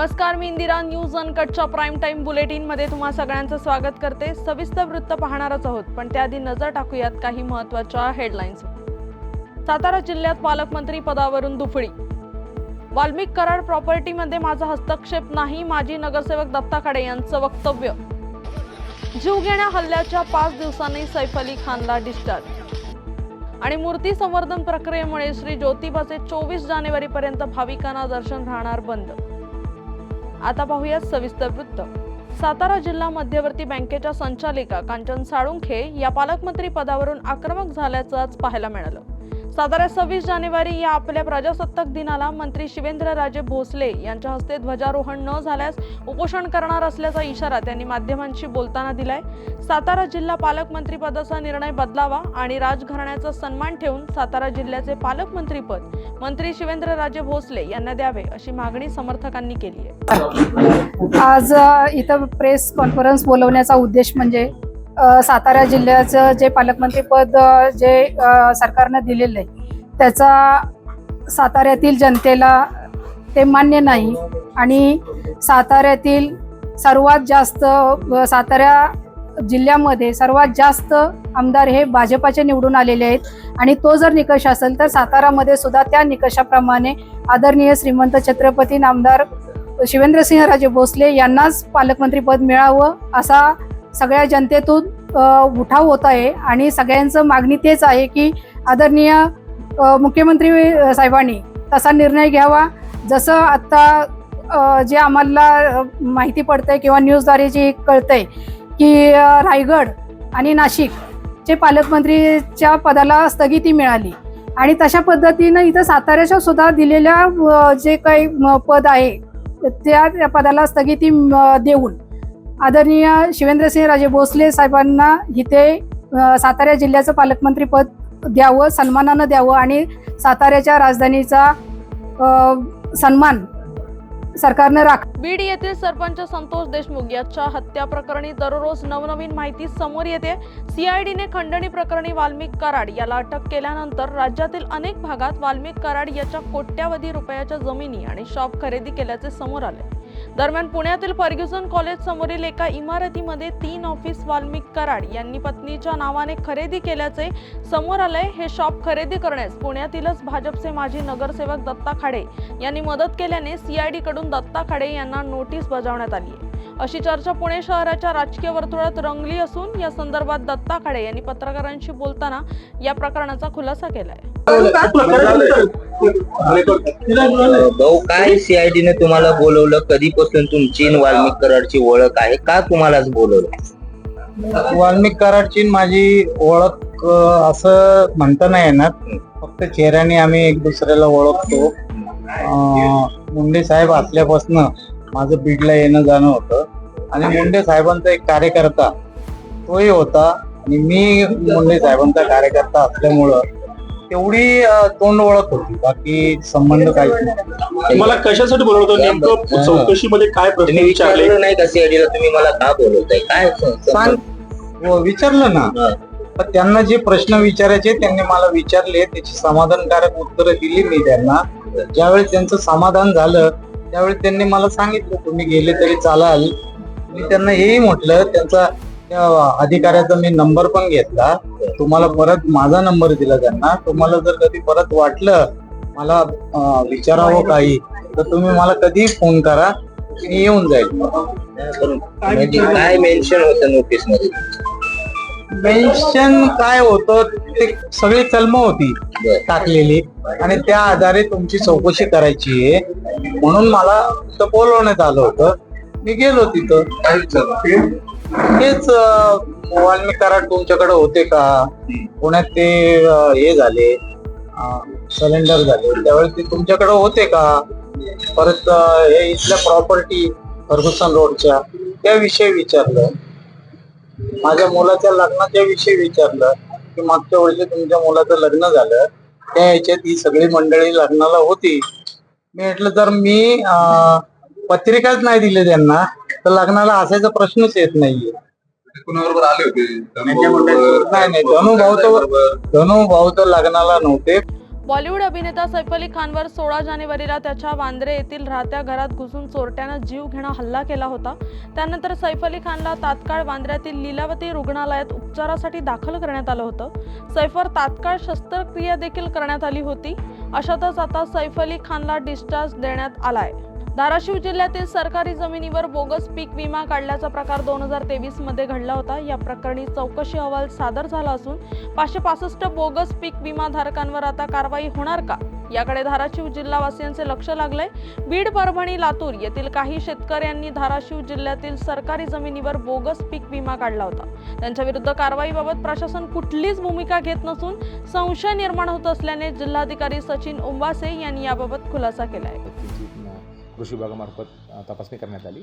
नमस्कार मी इंदिरा न्यूज अनकटच्या प्राईम टाईम बुलेटिनमध्ये तुम्हा सगळ्यांचं स्वागत करते. सविस्तर वृत्त पाहणारच आहोत पण त्याआधी नजर टाकूयात काही महत्त्वाच्या हेडलाईन्स सातारा जिल्ह्यात पालकमंत्री पदावरून दुफळी. वाल्मिक कराड प्रॉपर्टीमध्ये माझा हस्तक्षेप नाही माजी नगरसेवक दत्ता खाडे यांचं वक्तव्य. जीवघेण्या हल्ल्याच्या पाच दिवसांनी सैफ अली खानला डिस्चार्ज आणि मूर्ती संवर्धन प्रक्रियेमुळे श्री ज्योतिबाचे चोवीस जानेवारीपर्यंत भाविकांना दर्शन राहणार बंद. आता पाहूयात सविस्तर वृत्त. सातारा जिल्हा मध्यवर्ती बँकेच्या संचालिका कांचन साळुंखे या पालकमंत्री पदावरून आक्रमक झाल्याचं आज पाहायला मिळालं. सातारा सव्वीस जानेवारी या आपल्या प्रजासत्ताक दिनाला मंत्री शिवेंद्रराजे भोसले यांच्या हस्ते ध्वजारोहण न झाल्यास उपोषण करणार असल्याचा इशारा त्यांनी माध्यमांशी बोलताना दिलाय. सातारा जिल्हा पालकमंत्रीपदाचा निर्णय बदलावा आणि राजघराण्याचा सन्मान ठेवून सातारा जिल्ह्याचे पालकमंत्रीपद मंत्री शिवेंद्रराजे भोसले यांना द्यावे अशी मागणी समर्थकांनी केली आहे. आज इथं प्रेस कॉन्फरन्स बोलवण्याचा उद्देश म्हणजे सातारा जिल्ह्याचं जे पालकमंत्रीपद जे सरकारनं दिलेलं आहे त्याचा साताऱ्यातील जनतेला ते मान्य नाही. आणि साताऱ्यातील सर्वात जास्त सातारा जिल्ह्यामध्ये सर्वात जास्त आमदार हे भाजपाचे निवडून आलेले आहेत. आणि तो जर निकष असेल तर सातारामध्ये सुद्धा त्या निकषाप्रमाणे आदरणीय श्रीमंत छत्रपती नामदार शिवेंद्रसिंहराजे भोसले यांनाच पालकमंत्रीपद मिळावं असा सगळ्या जनतेतून उठाव होत आहे आणि सगळ्यांचं मागणी तेच आहे की आदरणीय मुख्यमंत्री साहेबांनी तसा निर्णय घ्यावा. जसं आत्ता जे आम्हाला माहिती पडतंय किंवा न्यूजद्वारे जे कळतंय की रायगड आणि नाशिकचे पालकमंत्रीच्या पदाला स्थगिती मिळाली. आणि तशा पद्धतीनं इथं साताऱ्याच्या सुद्धा दिलेल्या जे काही म, पद आहे त्या पदाला स्थगिती देऊन आदरणीय शिवेंद्रसिंहराजे भोसले साहेबांना इथे सातारा जिल्ह्याचं पालकमंत्रीपद द्यावं सन्मानानं द्यावं आणि साताऱ्याच्या राजधानीचा सन्मान सरकारनं राख बीड येथील सरपंच संतोष देशमुख याच्या हत्या प्रकरणी दररोज नवनवीन माहिती समोर येते. सीआयडीने खंडणी प्रकरणी वाल्मिक कराड याला अटक केल्यानंतर राज्यातील अनेक भागात वाल्मिक कराड याच्या कोट्यावधी रुपयाच्या जमिनी आणि शॉप खरेदी केल्याचे समोर आले. दरम्यान पुण्यातील फर्ग्युसन कॉलेज समोरील एका इमारतीमध्ये तीन ऑफिस वाल्मिक कराड यांनी पत्नीच्या नावाने खरेदी केल्याचे समोर आलंय. हे शॉप खरेदी करण्यास पुण्यातीलच भाजपचे माजी नगरसेवक दत्ता खाडे यांनी मदत केल्याने सीआयडी कडून दत्ता खाडे यांना नोटीस बजावण्यात आली आहे. अशी चर्चा पुणे शहराच्या राजकीय वर्तुळात रंगली असून या संदर्भात दत्ता खाडे यांनी पत्रकारांशी बोलताना या प्रकरणाचा खुलासा केलाय. भाऊ काय सीआयडी ने तुम्हाला बोलवलं? कधीपासून तुमची आणि वाल्मिक कराडची ओळख आहे? का तुम्हालाच बोलवलं? वाल्मिक कराडची माझी ओळख असं म्हणता नाही येणार. फक्त चेहऱ्याने आम्ही एक दुसऱ्याला ओळखतो. मुंडे साहेब असल्यापासून माझं बीडला येणं जाणं होतं. आणि मुंडे साहेबांचा एक कार्यकर्ता तोही होता. आणि मी मुंडे साहेबांचा कार्यकर्ता असल्यामुळं तेवढी तोंड ओळख होती. बाकी संबंध नाही. मला कशासाठी बोलवतो नेमकं चौकशीमध्ये काय प्रश्न विचारले? नाही का सीआयडीला? तुम्ही मला का बोलवताय? काय सांग. हो, विचारलं ना. पण त्यांना जे प्रश्न विचारायचे त्यांनी मला विचारले. त्याची समाधानकारक उत्तरं दिली मी त्यांना. ज्यावेळी त्यांचं समाधान झालं त्यावेळी त्यांनी मला सांगितलं तुम्ही गेले तरी चालाल. मी त्यांना हेही म्हटलं त्यांचा त्या अधिकाऱ्याचा मी नंबर पण घेतला. तुम्हाला परत माझा नंबर दिला त्यांना. तुम्हाला जर कधी परत वाटलं मला विचारावं काही तर तुम्ही मला कधीही फोन करा. मी येऊन जाईल. काय मेन्शन होतं नोटीसमध्ये? मेन्शन काय होतं ते सगळी कलम होती. टाकलेली. आणि त्या आधारे तुमची चौकशी करायची आहे. म्हणून मला तिथं बोलवण्यात आलं होतं. मी गेलो तिथं. तेच अं, वाल्मिक कराड तुमच्याकडे होते का? पुण्यात ते अं, हे झाले सिलेंडर झाले. त्यावेळेस ते तुमच्याकडे होते का? परत अं, हे इथल्या प्रॉपर्टी फर्गुसन रोडच्या त्याविषयी विचारलं. माझ्या मुलाच्या लग्नाच्या विषयी विचारलं की मागच्या वर्षी तुमच्या मुलाचं लग्न झालं. त्या ह्याच्यात ही सगळी मंडळी लग्नाला होती. मी म्हटलं तर मी अं, पत्रिकाच नाही दिली त्यांना तर लग्नाला असायचा प्रश्नच येत नाहीये. कुणाबरोबर आले होते? नाही नाही धनु भाऊ तर धनु भाऊ तर लग्नाला नव्हते. बॉलिवूड अभिनेता सैफ अली खानवर सोळा जानेवारीला त्याच्या वांद्रे येथील राहत्या घरात घुसून चोरट्यानं जीव घेणं हल्ला केला होता. त्यानंतर सैफ अली खानला तात्काळ वांद्र्यातील लीलावती रुग्णालयात उपचारासाठी दाखल करण्यात आलं होतं. सैफवर तात्काळ शस्त्रक्रिया देखील करण्यात आली होती. अशातच आता सैफ अली खानला डिस्चार्ज देण्यात आलाय. धाराशिव जिल्ह्यातील सरकारी जमिनीवर बोगस पीक विमा काढल्याचा प्रकार दोन हजार तेवीसमध्ये घडला होता. या प्रकरणी चौकशी अहवाल सादर झाला असून पाचशे पासष्ट बोगस पीक विमा धारकांवर आता कारवाई होणार का? याकडे धाराशिव जिल्हावासियांचे लक्ष लागलंय. बीड परभणी लातूर येथील काही शेतकऱ्यांनी धाराशिव जिल्ह्यातील सरकारी जमिनीवर बोगस पीक विमा काढला होता. त्यांच्या विरुद्ध कारवाईबाबत प्रशासन कुठलीच भूमिका घेत नसून संशय निर्माण होत असल्याने जिल्हाधिकारी सचिन उंबासे यांनी याबाबत खुलासा केलाय. आहे कृषी विभागामार्फत तपासणी करण्यात आली.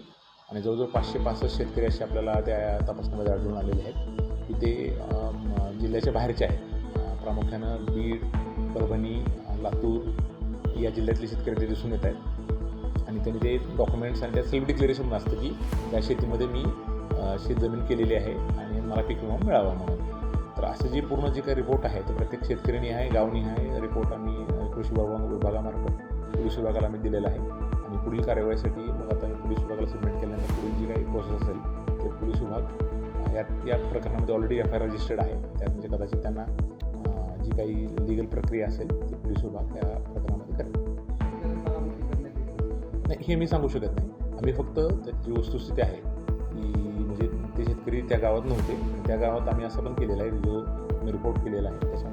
आणि जवळजवळ पाचशे पासष्ट शेतकरी असे आपल्याला त्या तपासणीमध्ये आढळून आलेले आहेत. की ते जिल्ह्याच्या बाहेरचे आहेत. प्रामुख्यानं बीड परभणी लातूर या जिल्ह्यातले शेतकरी ते दिसून येत आहेत. आणि त्यांनी ते डॉक्युमेंट्स आणि त्या सेल्फ डिक्लेरेशन असतं की त्या शेतीमध्ये मी शेतजमीन केलेली आहे आणि मला पीक विमा मिळावा म्हणून. तर असं जे पूर्ण जे काही रिपोर्ट आहे तो प्रत्येक शेतकऱ्यांनी आहे गावनी आहे रिपोर्ट आम्ही कृषी विभागा विभागामार्फत कृषी विभागाला आम्ही दिलेला आहे. पुढील कारवाईसाठी मग आता पोलीस विभागाला सबमिट केल्यानंतर पुढील जी काही प्रोसेस असेल ते पोलीस विभाग या या प्रकरणामध्ये already F I R registered आहे. त्यात म्हणजे कदाचित त्यांना जी काही लिगल प्रक्रिया असेल ती पोलीस विभाग त्या प्रकरणामध्ये करेल. नाही हे मी सांगू शकत नाही. आम्ही फक्त त्याची वस्तुस्थिती आहे की म्हणजे ते शेतकरी त्या गावात नव्हते. त्या गावात आम्ही असं पण केलेलं आहे जो मी रिपोर्ट केलेला आहे त्याच्या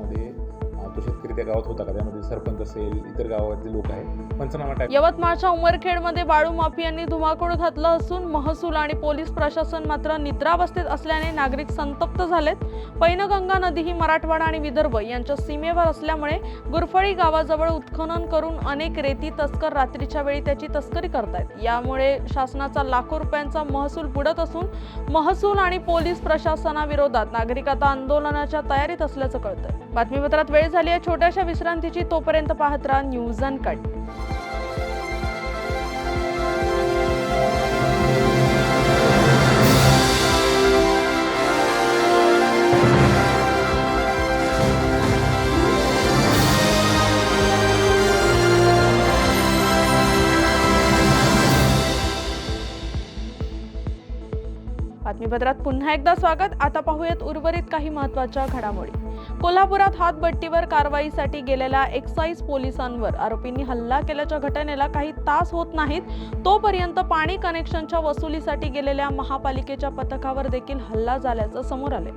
तो शेतकरी त्या गावात होता का? त्यामध्ये सरपंच असेल इतर गावातले लोक आहेत. पंचनामा टाईप यवतमाळच्या उमरखेडमध्ये बाळू माफियांनी धुमाकूळ घातलं असून महसूल आणि पोलीस प्रशासन मात्र निद्रावस्थेत असल्याने नागरिक संतप्त झालेत. पैनगंगा नदी ही मराठवाडा आणि विदर्भ यांच्या सीमेवर असल्यामुळे गुरफळी गावाजवळ उत्खनन करून अनेक रेती तस्कर रात्रीच्या वेळी त्याची तस्करी करतायत. यामुळे शासनाचा लाखो रुपयांचा महसूल बुडत असून महसूल आणि पोलीस प्रशासनाविरोधात नागरिक आता आंदोलनाच्या तयारीत असल्याचं कळतंय. बातमीपत्रात वेळ झाली आहे. छोट्याशा विश्रांतीची तोपर्यंत पाहत राहा न्यूज अँड कट बातमीपत्रात पुन्हा एकदा स्वागत. आता पाहूयात उर्वरित काही महत्त्वाच्या घडामोडी. कोल्हापुरात हातबट्टीवर कारवाईसाठी गेलेल्या एक्साईज पोलिसांवर आरोपींनी हल्ला केल्याच्या घटनेला काही तास होत नाहीत. तोपर्यंत पाणी कनेक्शनच्या वसुलीसाठी गेलेल्या महापालिकेच्या पथकावर देखील हल्ला झाल्याचं समोर आले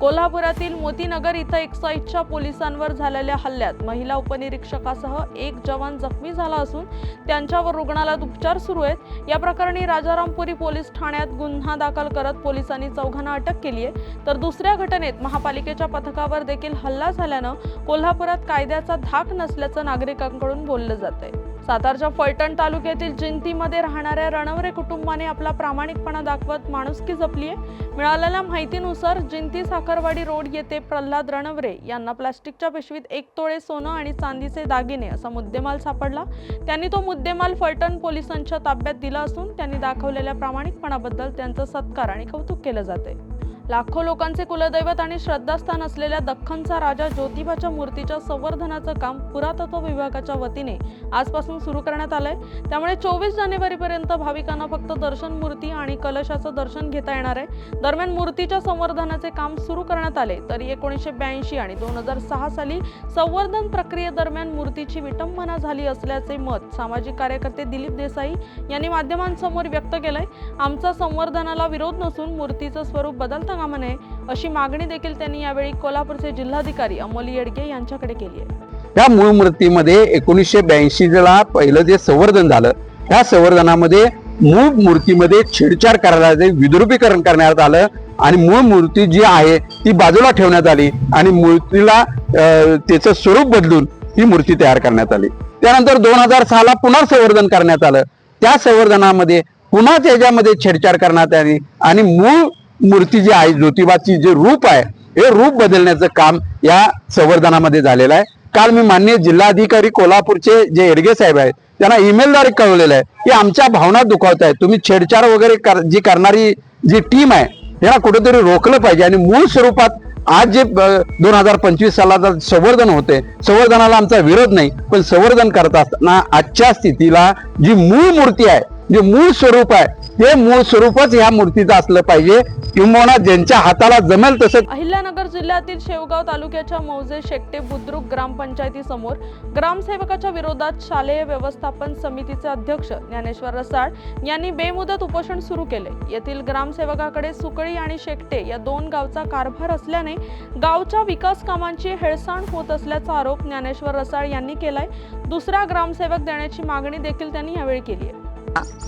कोल्हापुरातील मोतीनगर इथं एक्साईजच्या पोलिसांवर झालेल्या हल्ल्यात महिला उपनिरीक्षकासह एक जवान जखमी झाला असून त्यांच्यावर रुग्णालयात उपचार सुरू आहेत. या प्रकरणी राजारामपुरी पोलीस ठाण्यात गुन्हा दाखल करत पोलिसांनी चौघांना अटक केली आहे. तर दुसऱ्या घटनेत महापालिकेच्या पथकावर देखील हल्ला झाल्यानं कोल्हापुरात कायद्याचा धाक नसल्याचं नागरिकांकडून बोललं जातंय. सातारच्या फलटण तालुक्यातील जिंतीमध्ये राहणाऱ्या रणवरे कुटुंबाने आपला प्रामाणिकपणा दाखवत माणुसकी जपली आहे मिळालेल्या माहितीनुसार जिंती साखरवाडी रोड येथे प्रल्हाद रणवरे यांना प्लास्टिकच्या पिशवीत एक तोळे सोनं आणि चांदीचे दागिने असा मुद्देमाल सापडला. त्यांनी तो मुद्देमाल फलटण पोलिसांच्या ताब्यात दिला असून त्यांनी दाखवलेल्या प्रामाणिकपणाबद्दल त्यांचं सत्कार आणि कौतुक केलं जाते लाखो लोकांचे कुलदैवत आणि श्रद्धास्थान असलेल्या दख्खनचा राजा ज्योतिबाच्या मूर्तीच्या संवर्धनाचं काम पुरातत्व विभागाच्या वतीने आजपासून सुरू करण्यात आलंय. त्यामुळे चोवीस जानेवारीपर्यंत भाविकांना फक्त दर्शन मूर्ती आणि कलशाचं दर्शन घेता येणार आहे. दरम्यान मूर्तीच्या संवर्धनाचे काम सुरू करण्यात आले तरी एकोणीसशे ब्याऐंशी आणि दोन हजार सहा साली संवर्धन प्रक्रियेदरम्यान मूर्तीची विटंबना झाली असल्याचे मत सामाजिक कार्यकर्ते दिलीप देसाई यांनी माध्यमांसमोर व्यक्त केलंय. आमचा संवर्धनाला विरोध नसून मूर्तीचं स्वरूप बदलता कामा नये अशी मागणी देखील त्यांनी यावेळी कोल्हापूरचे जिल्हाधिकारी अमोल येडगे यांच्याकडे केली आहे. त्या मूळ मूर्तीमध्ये एकोणीसशे ब्याऐंशी ला पहिलं जे संवर्धन झालं त्या संवर्धनामध्ये मूळ मूर्तीमध्ये छेडछाड करण्यात आली विद्रुपीकरण करण्यात आलं आणि मूळ मूर्ती जी आहे ती बाजूला ठेवण्यात आली आणि मूर्तीला अं, त्याचं स्वरूप बदलून ही मूर्ती तयार करण्यात आली. त्यानंतर दोन हजार सहाला पुन्हा संवर्धन करण्यात आलं. त्या संवर्धनामध्ये पुन्हा त्याच्यामध्ये छेडछाड करण्यात आली आणि मूळ मूर्ती जी आहे ज्योतिबाची जे रूप आहे हे रूप बदलण्याचं काम या संवर्धनामध्ये झालेलं आहे. काल मी मान्य जिल्हाधिकारी कोल्हापूरचे जे एडगे साहेब आहेत त्यांना ईमेलद्वारे कळवलेलं आहे की आमच्या भावना दुखावत आहेत. तुम्ही छेडछाड वगैरे कर, जी करणारी जी टीम आहे यांना कुठेतरी रोखलं पाहिजे. आणि मूळ स्वरूपात आज जे दोन हजार पंचवीस सालाचा संवर्धन होते संवर्धनाला आमचा विरोध नाही पण संवर्धन करत असताना आजच्या स्थितीला जी मूळ मूर्ती आहे जे मूळ स्वरूप आहे ते मूळ स्वरूपच ह्या मूर्तीचं असलं पाहिजे. किंबहुना ज्यांच्या हाताला जमेल तसं अहिल्यानगर जिल्ह्यातील शेवगाव तालुक्याच्या मौजे शेकटे बुद्रुक ग्रामपंचायतीसमोर ग्रामसेवकाच्या विरोधात शालेय व्यवस्थापन समितीचे अध्यक्ष ज्ञानेश्वर रसाळ यांनी बेमुदत उपोषण सुरू केले. येथील ग्रामसेवकाकडे सुकळी आणि शेकटे या दोन गावचा कारभार असल्याने गावच्या विकास कामांची हेळसांड होत असल्याचा आरोप ज्ञानेश्वर रसाळ यांनी केलाय. दुसरा ग्रामसेवक देण्याची मागणी देखील त्यांनी यावेळी केली आहे.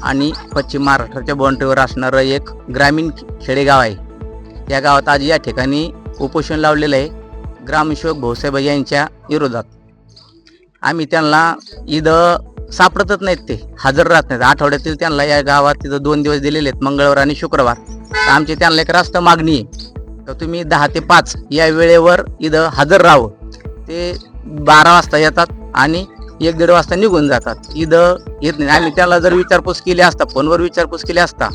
आणि पश्चिम महाराष्ट्राच्या बाउंड्रीवर असणारं एक ग्रामीण खेडेगाव आहे. या गावात आज या ठिकाणी उपोषण लावलेलं आहे. ग्रामसेवक भाऊसाहेब यांच्या विरोधात. आम्ही त्यांना इथं सापडतच नाहीत ते हजर राहत नाहीत. आठवड्यातील त्यांना या गावात तिथं दोन दिवस दिलेले आहेत मंगळवार आणि शुक्रवार. तर आमची त्यांना एक रास्त मागणी आहे. तर तुम्ही दहा ते पाच या वेळेवर इथं हजर राहावं. ते बारा वाजता येतात आणि एक दीड वाजता निघून जातात. इथं येत नाही. आम्ही त्याला जर विचारपूस केली असता फोनवर विचारपूस केली असता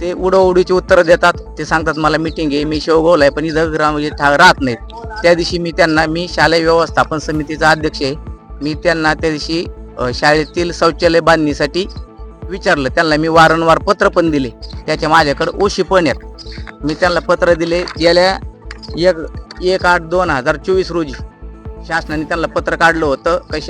ते उडवडीची उत्तरं देतात. ते सांगतात मला मिटिंग आहे मी शेवगावला आहे पण इथं ग्राम ठा- राहत नाहीत. त्या दिवशी मी त्यांना मी शालेय व्यवस्थापन समितीचा अध्यक्ष आहे. मी त्यांना त्या दिवशी शाळेतील शौचालय बांधणीसाठी विचारलं. त्यांना मी वारंवार पत्र पण दिले. त्याच्या माझ्याकडे ओशी पण आहेत. मी त्यांना पत्र दिले. गेल्या एक एक आठ दोन हजार चोवीस रोजी शासनाने त्यांना पत्र काढलं होतं. की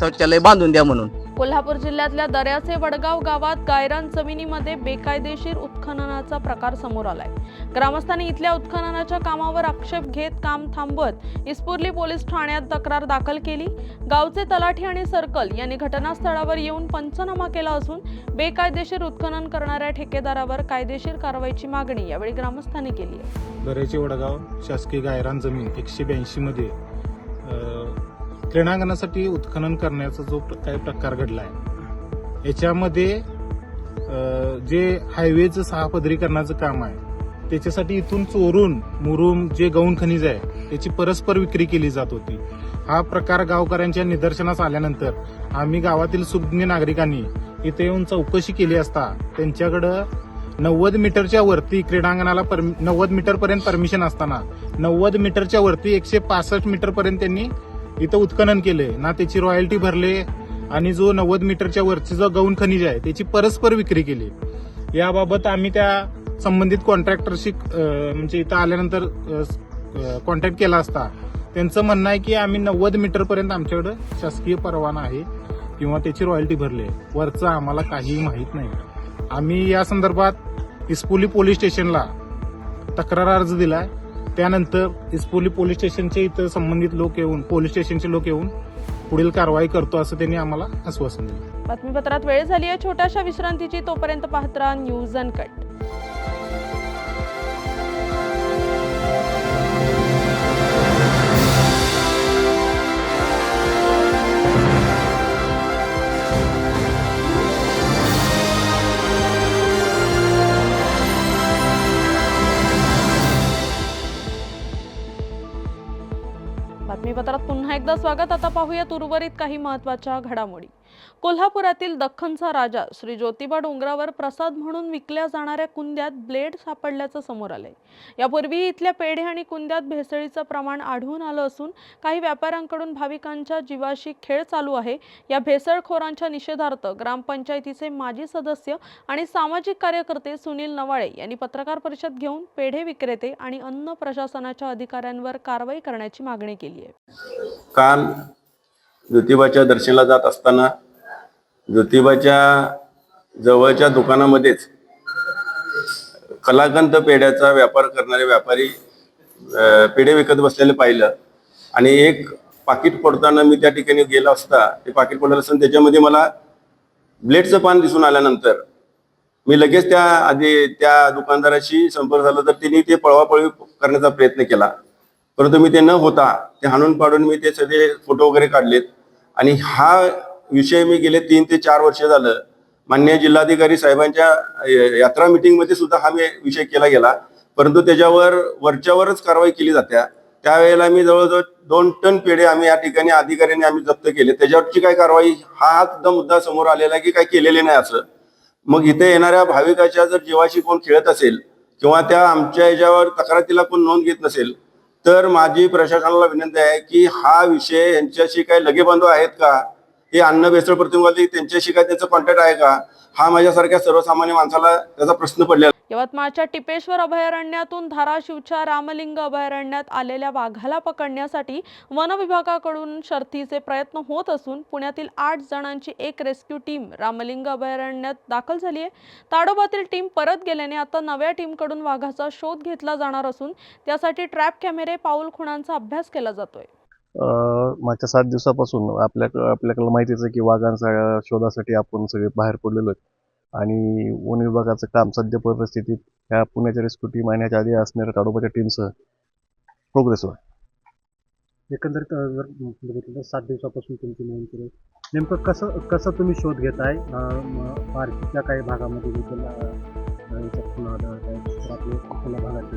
शौचालय बांधून द्या म्हणून. कोल्हापूर जिल्ह्यातल्या दर्याचे वडगाव गावात गायरान जमिनीमध्ये बेकायदेशीर उत्खननाचा प्रकार समोर आलाय. ग्रामस्थांनी इथल्या उत्खननाच्या कामावर आक्षेप घेत काम थांबवत इस्पुर्ली पोलीस ठाण्यात तक्रार दाखल केली. गावचे तलाठी आणि सर्कल यांनी घटनास्थळावर येऊन पंचनामा केला असून बेकायदेशीर उत्खनन करणाऱ्या ठेकेदारावर कायदेशीर कारवाईची मागणी यावेळी ग्रामस्थांनी केली आहे. दरेचे वडगाव शासकीय गायरान जमीन एकशे ब्याऐंशी मध्ये क्रीडांगणासाठी उत्खनन करण्याचा जो प्र- काही प्रकार घडला आहे याच्यामध्ये जे हायवेचं सहापदरीकरणाचं काम आहे त्याच्यासाठी इथून चोरून मुरुम जे गौण खनिज आहे त्याची परस्पर विक्री केली जात होती. हा प्रकार गावकऱ्यांच्या निदर्शनास आल्यानंतर आम्ही गावातील सुज्ञ नागरिकांनी इथे येऊन चौकशी केली असता त्यांच्याकडं नव्वद मीटरच्या वरती क्रीडांगणाला नव्वद मीटरपर्यंत परमिशन असताना नव्वद मीटरच्या वरती एकशे पासष्ट मीटरपर्यंत त्यांनी इथं उत्खनन केले ना त्याची रॉयल्टी भरले आणि जो नव्वद मीटरच्या वरची जो गौण खनिज आहे त्याची परस्पर विक्री केली. याबाबत आम्ही त्या संबंधित कॉन्ट्रॅक्टरशी म्हणजे इथं आल्यानंतर कॉन्टॅक्ट केला असता. त्यांचं म्हणणं आहे की आम्ही नव्वद मीटरपर्यंत आमच्याकडं शासकीय परवाना आहे किंवा त्याची रॉयल्टी भरली. आहे वरचं आम्हाला काहीही माहीत नाही. आम्ही या संदर्भात इस्पोली पोलीस स्टेशनला तक्रार अर्ज दिलाय. त्यानंतर इस्पोली पोलीस स्टेशनचे इथं संबंधित लोक येऊन पोलीस स्टेशनचे लोक येऊन पुढील कारवाई करतो असं त्यांनी आम्हाला आश्वासन दिलं. बातमीपत्रात वेळ झाली आहे. छोट्याशा विश्रांतीची. तोपर्यंत पाहत राहा न्यूज अँड कट पुन्हा स्वागत. आता पाहूयात उर्वरित काही महत्त्वाच्या घडामोडी. कोल्हापुरातील दख्खनचा राजा श्री ज्योतिबा डोंगरावर प्रसाद म्हणून विकल्या जाणाऱ्या कुंद्यात ब्लेड सापडल्याचं समोर आलंय. यापूर्वी इथल्या पेढे आणि कुंद्यात भेसळीचं प्रमाण आढळून आलं असून काही व्यापाऱ्यांकडून भाविकांच्या जीवाशी खेळ चालू आहे. या भेसळखोरांच्या निषेधार्थ ग्रामपंचायतीचे माजी सदस्य आणि सामाजिक कार्यकर्ते सुनील नवाळे यांनी पत्रकार परिषद घेऊन पेढे विक्रेते आणि अन्न प्रशासनाच्या अधिकाऱ्यांवर कारवाई करण्याची मागणी केली आहे. काल ज्योतिबाच्या दर्शनाला जात असताना ज्योतिबाच्या जवळच्या दुकानामध्येच कलाकंद पेढ्याचा व्यापार करणारे व्यापारी पेढे विकत बसलेले पाहिलं. आणि एक पाकिट पडताना मी त्या ठिकाणी गेलो असता ते पाकिट पडलं असताना त्याच्यामध्ये मला ब्लेडचं पान दिसून आल्यानंतर मी लगेच त्या आधी त्या दुकानदाराशी संपर्क झाला तर त्यांनी ते पळवापळवी करण्याचा प्रयत्न केला. परंतु मी ते न होता ते हाणून पाडून मी ते सगळे फोटो वगैरे काढलेत. आणि हा विषय मी गेले तीन ते चार वर्ष झालं. मान्य जिल्हाधिकारी साहेबांच्या यात्रा मीटिंगमध्ये सुद्धा हा मी विषय केला गेला. परंतु त्याच्यावर वरच्यावरच कारवाई केली जात्या. त्यावेळेला मी जवळजवळ दोन टन पेढे आम्ही या ठिकाणी अधिकाऱ्यांनी आम्ही जप्त केले. त्याच्यावरची काय कारवाई हा हा सुद्धा मुद्दा समोर आलेला आहे की काय केलेले नाही असं. मग इथे येणाऱ्या भाविकाच्या जर जीवाशी कोण खेळत असेल किंवा त्या आमच्या याच्यावर तक्रारीला कोण नोंद घेत नसेल तर माझी प्रशासनाला विनंती आहे की हा विषय यांच्याशी काही लगेबंधू आहेत का? हे अन्न बेसळ प्रतिनिधी त्यांच्याशी काय त्याचं कॉन्टॅक्ट आहे का? हा माझ्यासारख्या सर्वसामान्य माणसाला त्याचा प्रश्न पडलेला यवतमाळच्या टिपेश्वर अभयारण्यातून धाराशिवच्या रामलिंग अभयारण्यात आलेल्या वाघाला पकडण्यासाठी वन विभागाकडून शर्थीचे प्रयत्न होत असून पुण्यातील आठ जणांची एक रेस्क्यू टीम रामलिंग अभयारण्यात दाखल झाली आहे. ताडोबातील टीम परत गेल्याने आता नव्या टीमकडून वाघाचा शोध घेतला जाणार असून त्यासाठी ट्रॅप कॅमेरे पाऊल खुणांचा अभ्यास केला जातोय. मागच्या सात दिवसापासून आपल्या आपल्याकडे माहितीच आहे की वाघांचा शोधासाठी आपण सगळे बाहेर पडलेलो आहेत. आणि वन विभागाचं काम सध्या परिस्थितीत ह्या पुण्याच्या रेस्क्यू टीम आणि ह्याच्या आधी असणाऱ्या ताडोबाच्या टीमसह प्रोग्रेस आहे एकंदरीत जर बघितलं तर सात दिवसापासून तुमची नोंद केली. नेमकं कसं कसं तुम्ही शोध घेताय? पार्किंगच्या काही भागामध्ये देखील भागात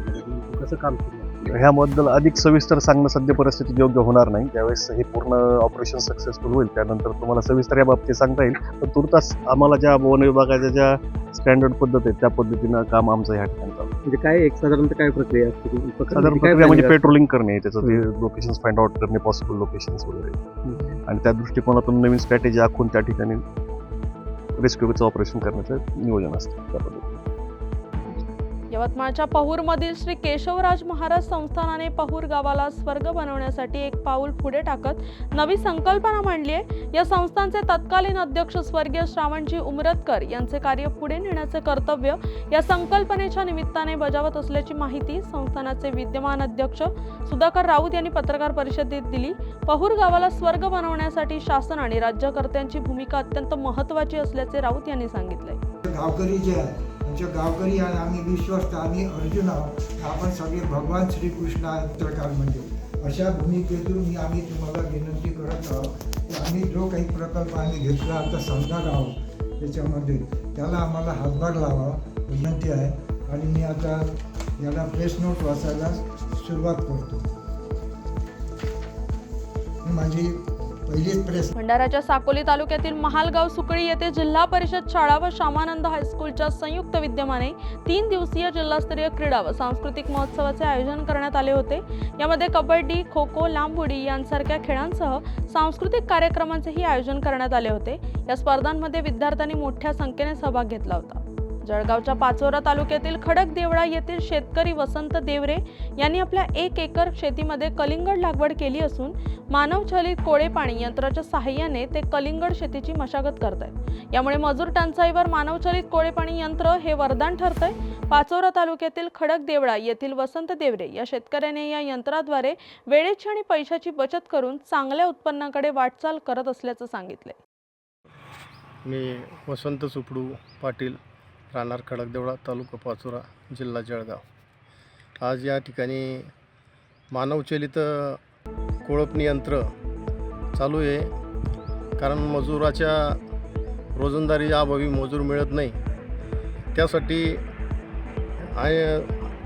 कसं काम सुरू आहे ह्याबद्दल अधिक सविस्तर सांगणं सध्या परिस्थितीत योग्य होणार नाही. ज्यावेळेस हे पूर्ण ऑपरेशन सक्सेसफुल होईल त्यानंतर तुम्हाला सविस्तर या बाबतीत सांगता येईल. पण तुर्तास आम्हाला ज्या वन विभागाच्या ज्या स्टँडर्ड पद्धत आहेत त्या पद्धतीनं काम आमचं ह्या ठिकाणी चालू. म्हणजे काय एक साधारणतः काय प्रक्रिया असते? ती? साधारण काय प्रक्रिया म्हणजे पेट्रोलिंग करणे त्याचं ते लोकेशन फाइंड आउट करणे पॉसिबल लोकेशन्स वगैरे. आणि त्या दृष्टिकोनातून नवीन स्ट्रॅटेजी आखून त्या ठिकाणी रेस्क्यूचं ऑपरेशन करण्याचं नियोजन असतं. त्या पद्धतीने यवतमाळच्या पहूरमधील श्री केशवराज महाराज संस्थानाने पहूर गावाला स्वर्ग बनवण्यासाठी एक पाऊल पुढे टाकत नवी संकल्पना मांडली आहे. या संस्थांचे तत्कालीन अध्यक्ष स्वर्गीय श्रावणजी उमरतकर यांचे कार्य पुढे नेण्याचे कर्तव्य या संकल्पनेच्या निमित्ताने बजावत असल्याची माहिती संस्थानाचे विद्यमान अध्यक्ष सुधाकर राऊत यांनी पत्रकार परिषदेत दिली. पहूर गावाला स्वर्ग बनवण्यासाठी शासन आणि राज्यकर्त्यांची भूमिका अत्यंत महत्त्वाची असल्याचे राऊत यांनी सांगितले. गावकरी जे आमच्या गावकरी आहे आम्ही विश्वस्त आम्ही अर्जुन आहोत. आपण सगळे भगवान श्रीकृष्ण आहेत म्हणजे अशा भूमिकेतून मी आम्ही तुम्हाला विनंती करत आहोत की आम्ही जो काही प्रकल्प आम्ही घेतला आता समजणार आहोत त्याच्यामध्ये. त्याला आम्हाला हातभार लावा विनंती आहे. आणि मी आता याला प्रेस नोट वाचायला सुरुवात करतो. माझी भंडाऱ्याच्या साकोली तालुक्यातील महालगाव सुकळी येथे जिल्हा परिषद शाळा व श्यामानंद हायस्कूलच्या संयुक्त विद्यमाने तीन दिवसीय जिल्हास्तरीय क्रीडा व सांस्कृतिक महोत्सवाचे आयोजन करण्यात आले होते. यामध्ये कबड्डी खो खो लांब उडी यांसारख्या खेळांसह सांस्कृतिक कार्यक्रमांचेही आयोजन करण्यात आले होते. या स्पर्धांमध्ये विद्यार्थ्यांनी मोठ्या संख्येने सहभाग घेतला होता. जळगावच्या पाचोरा तालुक्यातील खडक देवळा येथील शेतकरी वसंत देवरे यांनी आपल्या एक एकर शेतीमध्ये कलिंगड लागवड केली असून मानवचलित कोळे पाणी यंत्राच्या सहाय्याने ते कलिंगड शेतीची मशागत करत आहेत यामुळे मजूर टंचाईवर मानवचलित कोळे पाणी यंत्र हे वरदान ठरतंय. पाचोरा तालुक्यातील खडक देवळा येथील वसंत देवरे या शेतकऱ्याने या यंत्राद्वारे वेळेची आणि पैशाची बचत करून चांगल्या उत्पन्नाकडे वाटचाल करत असल्याचं सांगितले मी वसंत सुपडू पाटील. राहणार खडकदेवळा तालुका पाचोरा जिल्हा जळगाव. आज या ठिकाणी मानवचलित कोळपणी यंत्र चालू आहे. कारण मजुराच्या रोजंदारी अभावी मजूर मिळत नाही. त्यासाठी आणि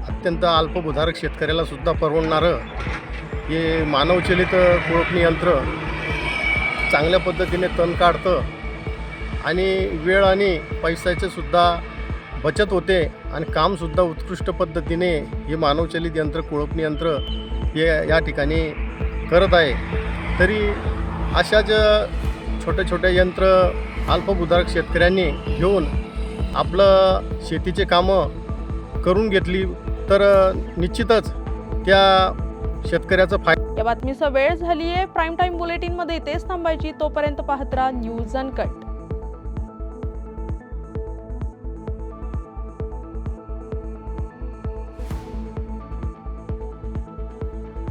अत्यंत अल्पभूधारक शेतकऱ्यालासुद्धा परवडणारं हे मानवचलित कोळपणी यंत्र चांगल्या पद्धतीने तण काढतं. आणि वेळ आणि पैशाचेसुद्धा बचत होते आणि कामसुद्धा उत्कृष्ट पद्धतीने हे मानवचलित यंत्र कोळपणी यंत्र हे या ठिकाणी करत आहे. तरी अशाच छोटे छोटे यंत्र अल्पभूधारक शेतकऱ्यांनी घेऊन आपलं शेतीचे कामं करून घेतली तर निश्चितच त्या शेतकऱ्याचं फाय या बातमीचा वेळ झाली आहे प्राईम टाईम बुलेटिनमध्ये तेच थांबायची. तोपर्यंत पाहत राहा न्यूज अनकट